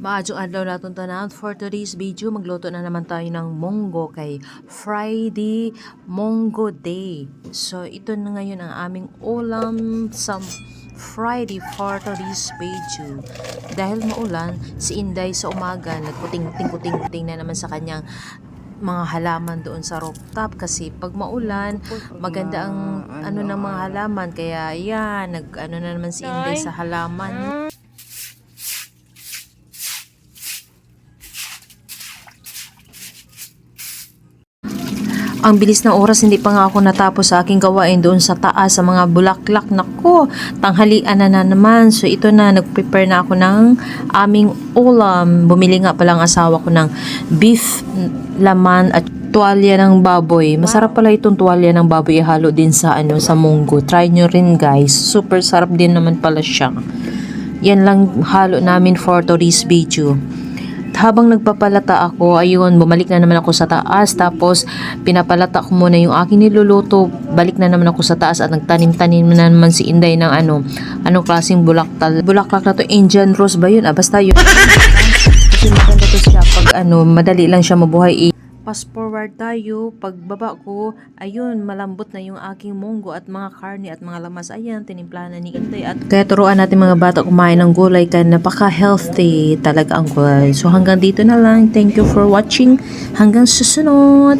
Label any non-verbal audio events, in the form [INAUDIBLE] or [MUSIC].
Maadjong adlaw naton tanan. For today's video magluto na naman tayo ng munggo kay Friday Munggo Day. So ito na ngayon ang aming ulam sa Friday for today's video. Dahil maulan, si Inday sa umaga nagputing-puting-puting na naman sa kanyang mga halaman doon sa rooftop. Kasi pag maulan maganda ang ano ng mga halaman. Kaya yan nag ano na naman si Inday sa halaman Ang bilis ng oras, hindi pa nga ako natapos sa aking gawain doon sa taas, sa mga bulaklak. Nako, tanghalian na na naman. So, ito na, nag-prepare na ako ng aming ulam. Bumili nga pala ang asawa ko ng beef laman at tuwalya ng baboy. Masarap pala itong tuwalya ng baboy ihalo din sa ano sa munggo. Try nyo rin guys. Super sarap din naman pala siya. Yan lang halo namin for today's video habang nagpapalata ako, ayun, bumalik na naman ako sa taas. Tapos, pinapalata ko muna yung aking niluluto. Balik na naman ako sa taas at nagtanim-tanim na naman si Inday ng ano, anong klaseng bulaktal. Bulaklak na to, Indian rose ba yun? Ah, basta yun. [LAUGHS] Kasi maganda to siya pag ano, madali lang siya mabuhay. Fast forward tayo, pagbaba ko, ayun, malambot na yung aking munggo at mga karne at mga lamas. Ayan, tinimplahan na ni Inday. At kaya turuan natin mga bata kumain ng gulay kaya napaka-healthy talaga ang gulay. So hanggang dito na lang. Thank you for watching. Hanggang susunod.